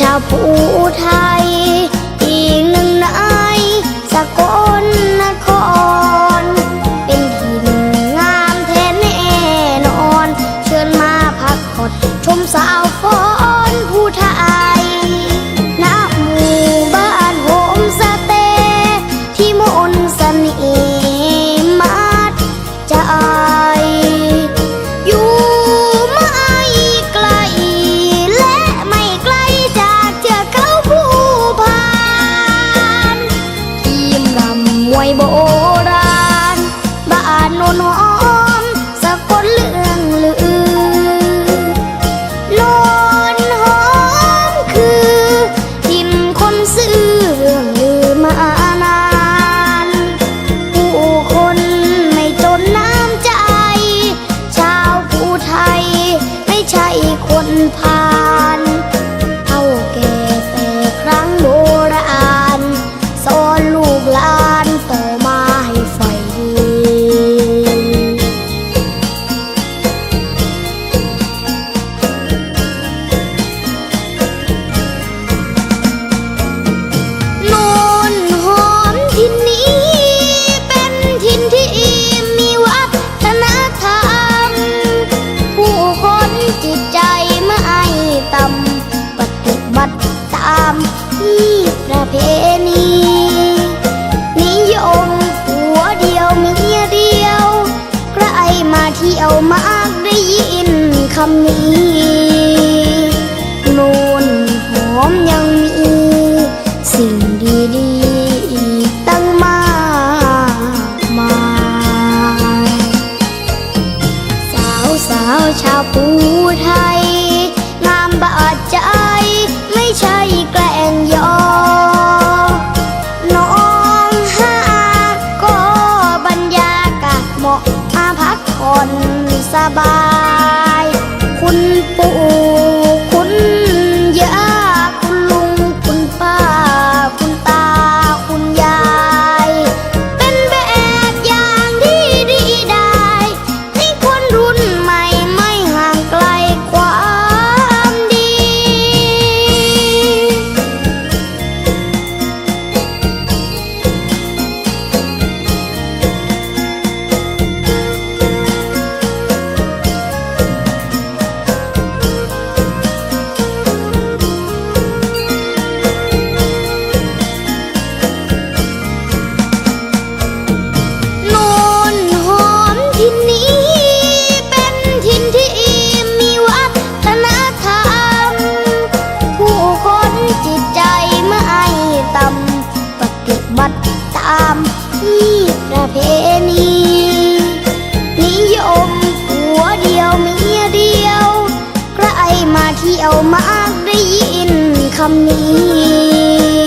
ชาวผู้ไทยอีกหนึ่งนายสะก ยวมากได้ยินคำนี้ สบาย มากได้ยินคำนี้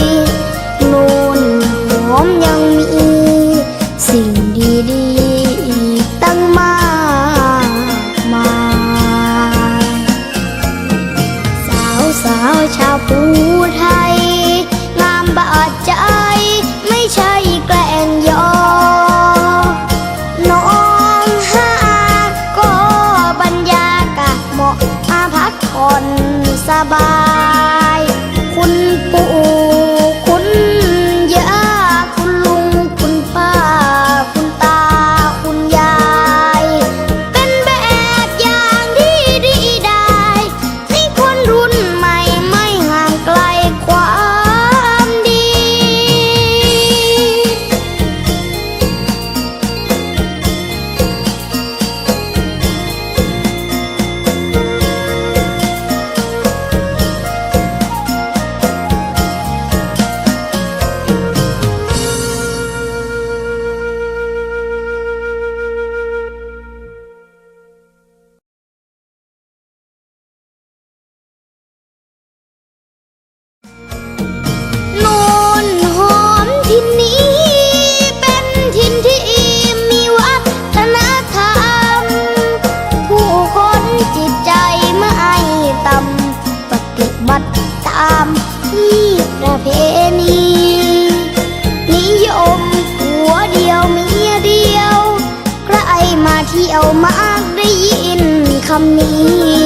คำนี้